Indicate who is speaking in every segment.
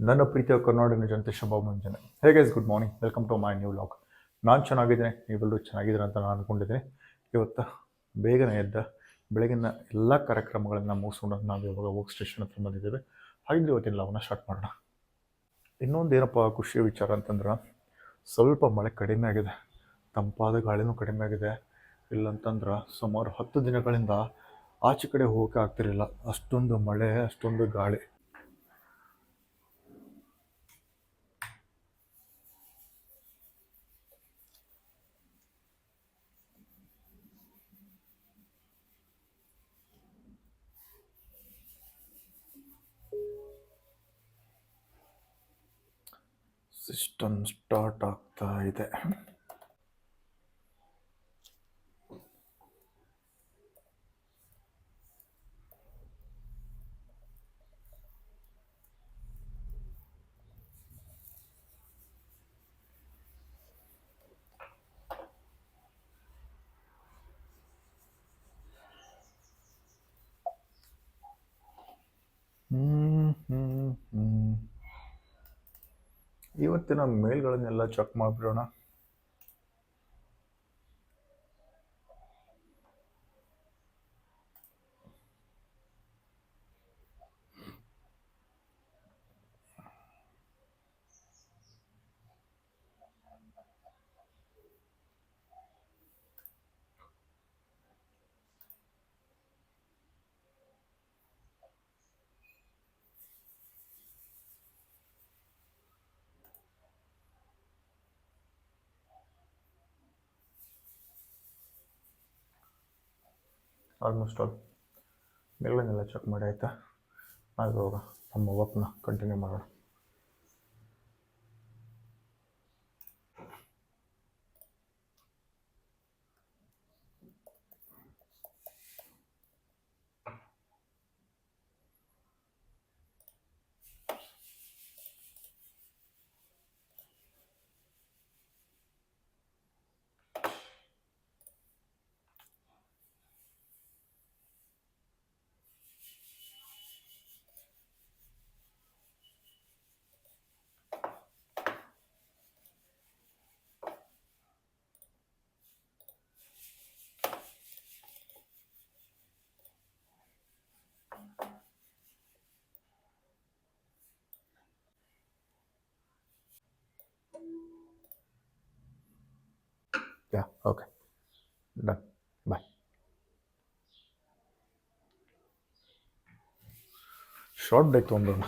Speaker 1: ನನ್ನ ಪ್ರೀತಿಯ ಕರ್ನಾಟಕ ಜನತೆ, ಶುಭ ಮುಂಜಾನೆ. ಹೇಗೆ good morning welcome to my new vlog ನಾನು ಚೆನ್ನಾಗಿದ್ದೇನೆ, ನೀವೆಲ್ಲರೂ ಚೆನ್ನಾಗಿದ್ದೀರ ಅಂತ ನಾನು ಅಂದ್ಕೊಂಡಿದ್ದೀನಿ ಇವತ್ತು ಬೇಗನೆ ಎದ್ದ ಬೆಳಗಿನ ಎಲ್ಲ ಕಾರ್ಯಕ್ರಮಗಳನ್ನು ಮುಗಿಸ್ಕೊಂಡು ನಾವು ಇವಾಗ ವರ್ಕ್ ಸ್ಟೇಷನ್ ಹತ್ರ ಬಂದಿದ್ದೇವೆ. ಹಾಗಿದ್ರೆ ಇವತ್ತಿನ ಲಾಗ್ನ ಸ್ಟಾರ್ಟ್ ಮಾಡೋಣ. ಇನ್ನೊಂದು ಏನಪ್ಪ ಖುಷಿಯ ವಿಚಾರ ಅಂತಂದ್ರೆ, ಸ್ವಲ್ಪ ಮಳೆ ಕಡಿಮೆ ಆಗಿದೆ. ತಂಪಾದ ಗಾಳಿನೂ ಕಡಿಮೆ ಆಗಿದೆ. ಇಲ್ಲಂತಂದ್ರೆ ಸುಮಾರು ಹತ್ತು ದಿನಗಳಿಂದ ಆಚೆ ಕಡೆ ಹೋಗೋಕೆ ಆಗ್ತಿರಲಿಲ್ಲ. ಅಷ್ಟೊಂದು ಮಳೆ, ಅಷ್ಟೊಂದು ಗಾಳಿ. ಸಿಸ್ಟಮ್ ಸ್ಟಾರ್ಟ್ ಆಗ್ತಾ ಇದೆ. ಇವತ್ತಿನ ಮೇಲ್ಗಳನ್ನೆಲ್ಲ ಚೆಕ್ ಮಾಡಿಬಿಡೋಣ. ಆಲ್ಮೋಸ್ಟ್ ಆಲ್ ಮೇಲ್ಗಳನ್ನೆಲ್ಲ ಚೆಕ್ ಮಾಡಿ ಆಯಿತಾ? ಆಗ ನಮ್ಮ ವರ್ಕ್ನ ಕಂಟಿನ್ಯೂ ಮಾಡೋಣ. Yeah okay done bye short break ತೊಗೊಂಡ್ಬಿಡೋಣ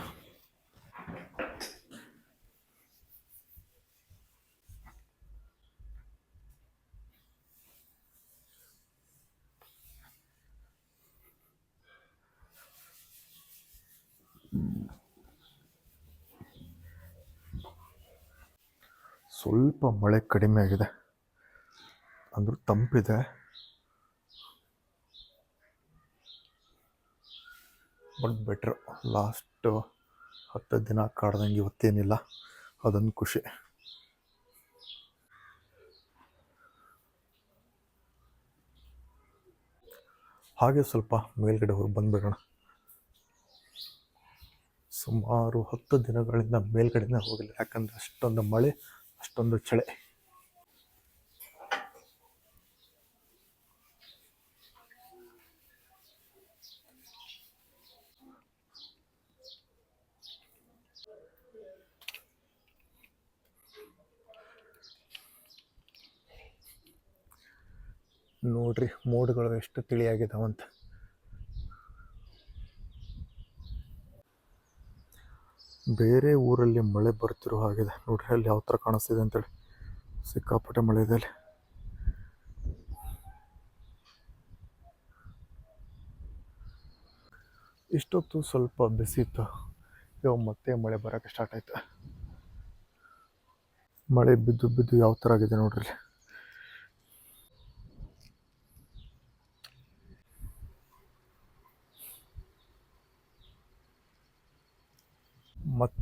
Speaker 1: ಸ್ವಲ್ಪ ಮಳೆ ಕಡಿಮೆ ಆಗಿದೆ. ಅಂದ್ರೂ ತಂಪಿದೆ. ಬಟ್ ಬೆಟ್ರ್ ಲಾಸ್ಟ್ ಹತ್ತು ದಿನ ಕಾಡ್ದಂಗೆ ಇವತ್ತೇನಿಲ್ಲ. ಅದೊಂದು ಖುಷಿ. ಹಾಗೆ ಸ್ವಲ್ಪ ಮೇಲ್ಗಡೆ ಹೋಗಿ ಬಂದ್ಬಿಡೋಣ. ಸುಮಾರು ಹತ್ತು ದಿನಗಳಿಂದ ಮೇಲ್ಗಡೆನೇ ಹೋಗಿಲ್ಲ ಯಾಕಂದರೆ ಅಷ್ಟೊಂದು ಮಳೆ, ಅಷ್ಟೊಂದು ಚಳಿ. ನೋಡ್ರಿ, ಮೋಡ್ಗಳು ಎಷ್ಟು ತಿಳಿಯಾಗಿದ್ದಾವಂತ ಬೇರೆ ಊರಲ್ಲಿ ಮಳೆ ಬರ್ತಿರೋ ಹಾಗಿದೆ. ನೋಡ್ರಿ ಅಲ್ಲಿ ಯಾವ ಥರ ಕಾಣಿಸ್ತಿದೆ ಅಂತೇಳಿ. ಸಿಕ್ಕಾಪಟ್ಟೆ ಮಳೆ ಇದೆ ಅಲ್ಲಿ. ಇಷ್ಟೊತ್ತು ಸ್ವಲ್ಪ ಬಿಸಿ ಇತ್ತು. ಇವಾಗ ಮತ್ತೆ ಮಳೆ ಬರೋಕ್ಕೆ ಸ್ಟಾರ್ಟ್ ಆಯ್ತು. ಮಳೆ ಬಿದ್ದು ಬಿದ್ದು ಯಾವ ಥರ ಆಗಿದೆ ನೋಡ್ರಿ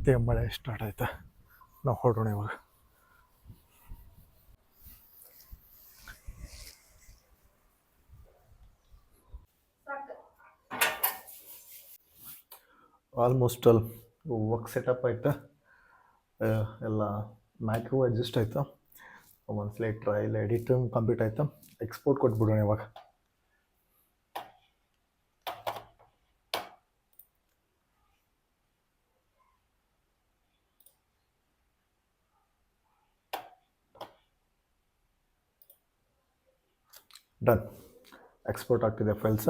Speaker 1: ಮತ್ತೆ ಮಳೆ ಸ್ಟಾರ್ಟ್ ಆಯ್ತಾ? ನಾವು ಹೊರಡೋಣ ಇವಾಗ. ಆಲ್ಮೋಸ್ಟ್ ಆಲ್ ವರ್ಕ್ ಸೆಟಪ್ ಆಯಿತಾ? ಎಲ್ಲ ಮ್ಯಾಕ್ರೋ ಅಡ್ಜಸ್ಟ್ ಆಯಿತಾ? ಒಂದು ಸ್ಲೈಟ್ ಟ್ರಯಲ್ ಎಡಿಟ್ ಕಂಪ್ಲೀಟ್ ಆಯಿತಾ? ಎಕ್ಸ್ಪೋರ್ಟ್ ಕೊಟ್ಬಿಡೋಣ ಇವಾಗ. ಡನ್ ಎಕ್ಸ್ಪೋರ್ಟ್ ಆಗ್ತಿದೆ ಫೈಲ್ಸ್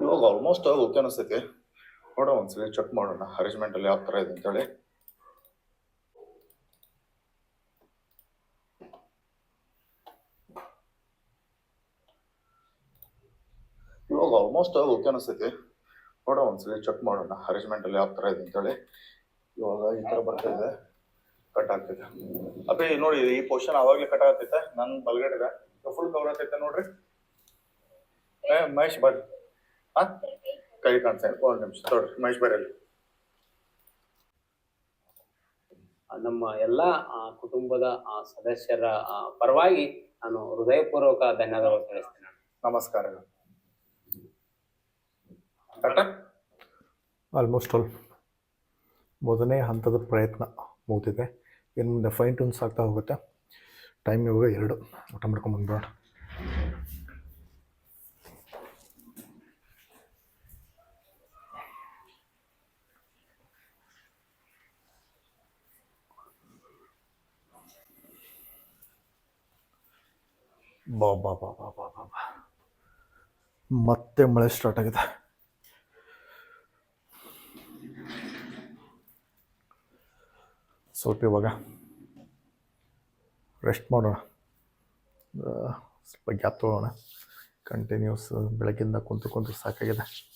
Speaker 2: ಇವಾಗ ಆಲ್ಮೋಸ್ಟ್ ಓಕೆ ಅನಿಸ್ತೈತಿ. ನೋಡೋ ಒಂದ್ಸಲಿ ಚೆಕ್ ಮಾಡೋಣ. ಅರೇಂಜ್ಮೆಂಟ್ ಅಲ್ಲಿ ಯಾವ ತರ ಇದೆ ಅಂತೇಳಿ ಇವಾಗ ಆಲ್ಮೋಸ್ಟ್ ಓಕೆ ಅನಿಸ್ತೈತಿ. ನೋಡೋ ಒಂದ್ಸಲಿ ಚೆಕ್ ಮಾಡೋಣ. ಅರೇಂಜ್ಮೆಂಟ್ ಅಲ್ಲಿ ಯಾವ ತರ ಇದೆ ಅಂತೇಳಿ ಇವಾಗ ಈ ತರ ಬರ್ತಾ ಇದೆ. ಕಟ್ ಆಗ್ತೈತೆ ಅಪ್ಪಿ ನೋಡಿ, ಈ ಪೋರ್ಷನ್ ಅವಾಗ್ಲೇ ಕಟ್ ಆಗ್ತೈತೆ ನನ್ ಬಲ್ಗಡೆ ಫುಲ್ ಕವರ್ ಆಗ್ತೈತೆ ನೋಡ್ರಿ. ಮಹೇಶ್ ಬರ್ರಿ ಕೈ ಕಾಣ್ತಾ ಇದೆ. ಒಂದು ನಿಮಿಷ ನೋಡ್ರಿ ಮಹೇಶ್
Speaker 3: ನಮ್ಮ ಎಲ್ಲ ಆ, ಕುಟುಂಬದ ಆ, ಸದಸ್ಯರ ಪರವಾಗಿ ನಾನು ಹೃದಯಪೂರ್ವಕ ಧನ್ಯವಾದಗಳು ತಿಳಿಸ್ತೇನೆ.
Speaker 2: ನಮಸ್ಕಾರಗಳು?
Speaker 1: ಆಲ್ಮೋಸ್ಟ್ ಆಲ್ ಮೊದಲನೇ ಹಂತದ ಪ್ರಯತ್ನ ಮುಗಿದಿದೆ. ಇನ್ನು ಮುಂದೆ ಫೈನ್ ಟ್ಯೂನ್ಸ್ ಆಗ್ತಾ ಹೋಗುತ್ತೆ. ಟೈಮ್ ಇವಾಗ ಎರಡು. ಊಟ ಮಾಡ್ಕೊಂಬಂದ್ಬಿಡೋಣ ಬಾ ಬಾ ಬಾ ಬಾ ಬಾ ಬಾ ಬಾ. ಮತ್ತೆ ಮಳೆ ಸ್ಟಾರ್ಟ್ ಆಗಿದೆ. ಸ್ವಲ್ಪ ಇವಾಗ ರೆಸ್ಟ್ ಮಾಡೋಣ. ಸ್ವಲ್ಪ ಗ್ಯಾಪ್ ತೊಗೊಳ್ಳೋಣ ಕಂಟಿನ್ಯೂಸ್ ಬೆಳಗ್ಗಿಂದ ಕುಂತು ಕುಂತು ಸಾಕಾಗಿದೆ.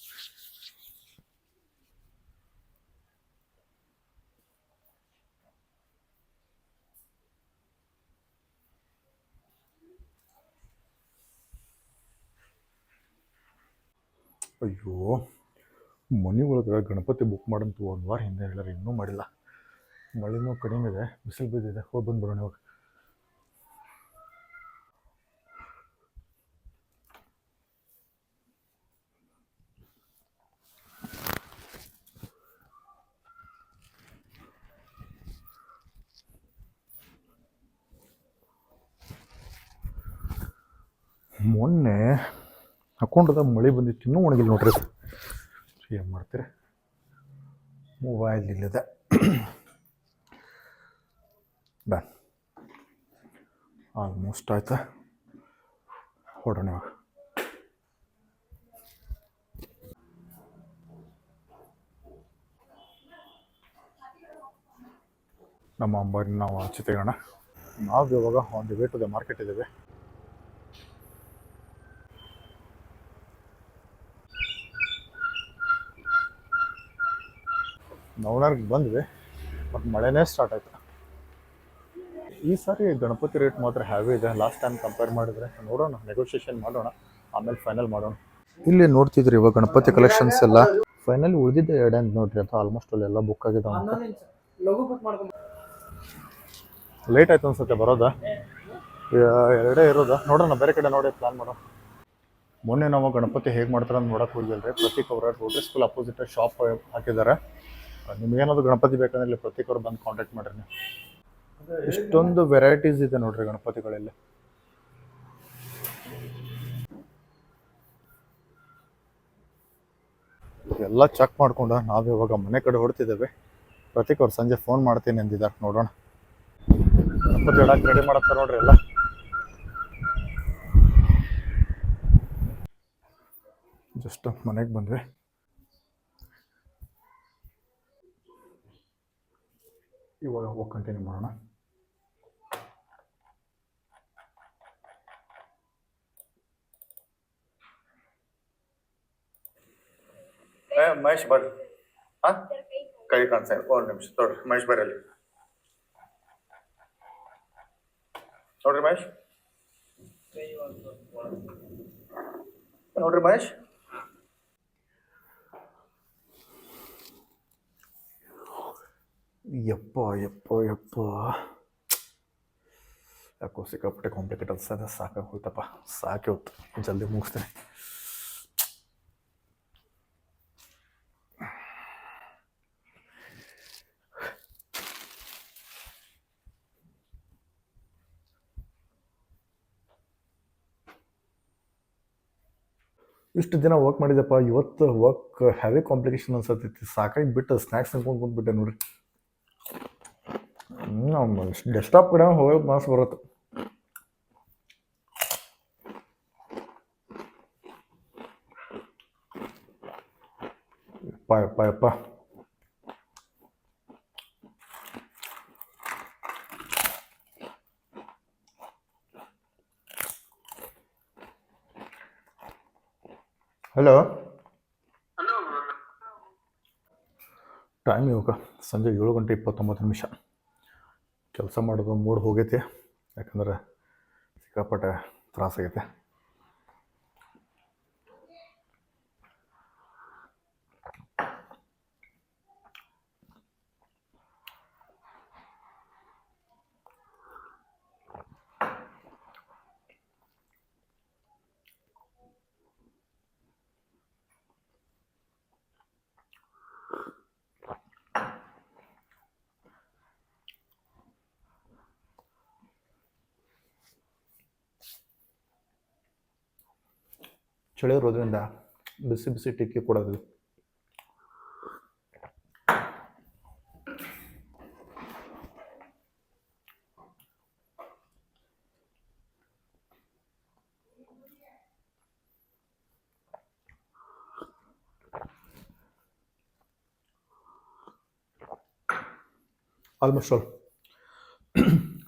Speaker 1: ಅಯ್ಯೋ, ಮನೆ ಒಳಗೆ ಗಣಪತಿ ಬುಕ್ ಮಾಡಂತೂ ಒಂದು ವಾರ ಹಿಂದೆ ಹೇಳಾರೆ ಇನ್ನೂ ಮಾಡಿಲ್ಲ. ಮಳೆನೂ ಕಡಿಮೆ ಇದೆ, ಬಿಸಿಲು ಬಿದ್ದಿದೆ, ಹೋಗಿ ಬಂದ್ಬಿಡೋಣ ಇವಾಗ. ಮೊನ್ನೆ ಹಾಕೊಂಡದ ಮಳೆ ಬಂದಿತ್ತು, ಇನ್ನೂ ಒಣಗಿಲ್ಲ ನೋಡ್ರಿ. ಏನು ಮಾಡ್ತೀರಿ? ಮೊಬೈಲ್ ಇಲ್ಲದ. ಡನ್ ಆಲ್ಮೋಸ್ಟ್ ಆಯ್ತಾ? ಹೊಡೋಣ ಇವಾಗ. ನಮ್ಮ ಅಂಬಾರಿ ನಾವು ಹಚ್ಚಿ ತೆಗೋಣ. ನಾವು ಇವಾಗ on the way to the market ಇದ್ದೇವೆ. ನವಣರ್ಗೆ ಬಂದ್ವಿ ಮತ್ತು ಮಳೆನೇ ಸ್ಟಾರ್ಟ್ ಆಯ್ತು. ಈ ಸಾರಿ ಗಣಪತಿ ರೇಟ್ ಮಾತ್ರ ಹ್ಯಾವಿ ಇದೆ. ಲಾಸ್ಟ್ ಟೈಮ್ ಕಂಪೇರ್ ಮಾಡಿದ್ರೆ ನೋಡೋಣ ನೆಗೋಷಿಯೇಷನ್ ಮಾಡೋಣ ಆಮೇಲೆ ಫೈನಲ್ ಮಾಡೋಣ. ಇಲ್ಲಿ ನೋಡ್ತಿದ್ರಿ ಇವಾಗ ಗಣಪತಿ ಕಲೆಕ್ಷನ್ಸ್ ಎಲ್ಲ. ಫೈನಲ್ ಉಳಿದಿದ್ದ ಎರಡೇ ಅಂತ ನೋಡ್ರಿ ಅಂತ ಆಲ್ಮೋಸ್ಟ್ ಅಲ್ಲೆಲ್ಲ ಬುಕ್ ಆಗಿದೆ ಲೇಟ್ ಆಯ್ತು ಅನ್ಸುತ್ತೆ ಬರೋದಾ? ಎರಡೇ ಇರೋದಾ? ನೋಡೋಣ ಬೇರೆ ಕಡೆ ನೋಡಿ ಪ್ಲಾನ್ ಮಾಡೋಣ. ಮೊನ್ನೆ ನಾವು ಗಣಪತಿ ಹೇಗೆ ಮಾಡ್ತಾರೆ ಅಂತ ಹೋಗಿಲ್ಲ ರೀ ಪ್ರತೀಕ್ ಅವರ ರೋಟರಿ ಸ್ಕೂಲ್ ಅಪೋಸಿಟ್ ಶಾಪ್ ಹಾಕಿದ್ದಾರೆ. ನಿಮ್ಗೇನಾದ್ರು ಗಣಪತಿ ಬೇಕಂದ್ರೆ ಇಲ್ಲಿ ಪ್ರತೀಕ್ ಅವ್ರು ಬಂದು ಕಾಂಟ್ಯಾಕ್ಟ್ ಮಾಡ್ರಿ ನೀವು. ಇಷ್ಟೊಂದು ವೆರೈಟೀಸ್ ಇದೆ ನೋಡ್ರಿ ಗಣಪತಿಗಳಲ್ಲಿ. ಎಲ್ಲ ಚೆಕ್ ಮಾಡ್ಕೊಂಡ ನಾವು ಇವಾಗ ಮನೆ ಕಡೆ ಹೊಡ್ತಿದ್ದೇವೆ ಪ್ರತೀಕ್ ಅವ್ರು ಸಂಜೆ ಫೋನ್ ಮಾಡ್ತೀನಿ ಅಂದಿದ್ದಾರೆ ನೋಡೋಣ. ಗಣಪತಿ ಇಡಕ್ಕೆ ರೆಡಿ ಮಾಡತ್ತಾರ ನೋಡ್ರಿ ಎಲ್ಲ. ಜಸ್ಟ್ ಮನೆಗೆ ಬಂದ್ವಿ. ಇವಾಗ ಹೋಗಿ ಕಂಟಿನ್ಯೂ ಮಾಡೋಣ
Speaker 2: ಮಹೇಶ್ ಬರ್ರಿ. ಹಾ ಕೈ ಕಾಣಿಸ್ತಾ ಒಂದು ನಿಮಿಷ ನೋಡ್ರಿ ಮಹೇಶ್ ಬರ್ರಿ ಅಲ್ಲಿ. ನೋಡ್ರಿ ಮಹೇಶ್. ನೋಡ್ರಿ ಮಹೇಶ್.
Speaker 1: ಯಪ್ಪ ಯಪ್ಪ ಯಪ್ಪ ಯಾಕೋ ಸಿಕ್ಕಾಪಟ್ಟೆ ಕಾಂಪ್ಲಿಕೇಟ್ ಅನ್ಸ್ತದೆ ಸಾಕಾಗಿ ಹೋಯ್ತಪ್ಪ ಸಾಕೆ ಹೊತ್ತು ಜಲ್ದಿ ಮುಗಿಸ್ತೇನೆ ಇಷ್ಟು ದಿನ ವರ್ಕ್ ಮಾಡಿದೆಪ್ಪ ಇವತ್ತು ವರ್ಕ್ ಹೆವಿ ಕಾಂಪ್ಲಿಕೇಶನ್ ಅನ್ಸತ್ತೈತಿ ಸಾಕಾಗಿ ಬಿಟ್ಟು ಸ್ನ್ಯಾಕ್ಸ್ ತಿನ್ಕೊಂಡು ಕುಂತ್ಬಿಟ್ಟೆ ನೋಡ್ರಿ ಹ್ಞೂ ಡೆಸ್ಕ್ಟಾಪ್ ಕಡೆ ಹೋಗೋದು ಮನಸ್ಸು ಬರುತ್ತೆ ಯಪ್ಪ ಯಪ್ಪ ಯಪ್ಪ ಹಲೋ ಟೈಮ್ ಇವಾಗ ಸಂಜೆ ಏಳು ಗಂಟೆ ಇಪ್ಪತ್ತೊಂಬತ್ತು ನಿಮಿಷ ಕೆಲಸ ಮಾಡೋದು ಮೂಡ್ ಹೋಗೈತಿ. ಯಾಕಂದ್ರೆ ಸಿಕ್ಕಾಪಟ್ಟೆ ತ್ರಾಸಾಗೈತೆ. ಚಳಿ ಇರೋದ್ರಿಂದ ಬಿಸಿ ಬಿಸಿ ಟಿಕ್ಕಿ ಕೊಡೋದು. ಆಲ್ಮೋಸ್ಟ್ ಆಲ್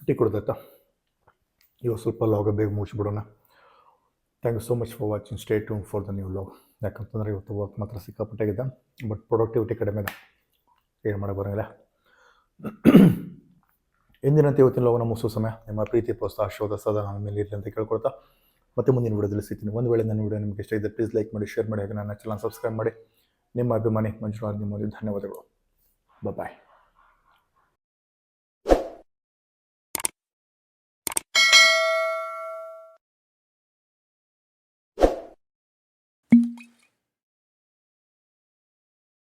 Speaker 1: ಟೀ ಕುಡ್ದಾಯ್ತಾ ಇವಾಗ ಸ್ವಲ್ಪ ಲಾಗ ಬೇಗ ಮುಗಿಸ್ಬಿಡೋಣ. Thank you so much for watching stay tune for the new vlog ಯಾಕಂತಂದರೆ ಇವತ್ತು ವರ್ಕ್ ಮಾತ್ರ ಸಿಕ್ಕಾಪಟ್ಟಾಗಿದೆ ಬಟ್ ಪ್ರೊಡಕ್ಟಿವಿಟಿ ಕಡಿಮೆ ಇದೆ. ಏನು ಮಾಡೋಕ್ಕೆ ಬರೋಂಗಿಲ್ಲ. ಎಂದಿನಂತೆ ಇವತ್ತಿನ ಲಾಗ್ ನಮ್ಮ ಸಮಯ. ನಿಮ್ಮ ಪ್ರೀತಿ, ಪ್ರೋತ್ಸಾಹ ಶೋಧ ಸದಾ ನನ್ನ ಮೇಲೆ ಇರಲಿ ಅಂತ ಕೇಳ್ಕೊಳ್ತಾ ಮತ್ತೆ ಮುಂದಿನ ವಿಡಿಯೋದಲ್ಲಿ ಸಿಗ್ತೀನಿ. ಒಂದು ವೇಳೆ ನನ್ನ ವಿಡಿಯೋ ನಿಮಗೆ ಇಷ್ಟ ಇದೆ ಪ್ಲೀಸ್ ಲೈಕ್ ಮಾಡಿ ಶೇರ್ ಮಾಡಿ, ಹಾಗೆ ನನ್ನ ಚಾನಲ್ ಸಬ್ಸ್ಕ್ರೈಬ್ ಮಾಡಿ. ನಿಮ್ಮ ಅಭಿಮಾನಿ ಮಂಜುನಾಥ್ ನಿಮ್ಮಲ್ಲಿ ಧನ್ಯವಾದಗಳು. ಬಾಯ್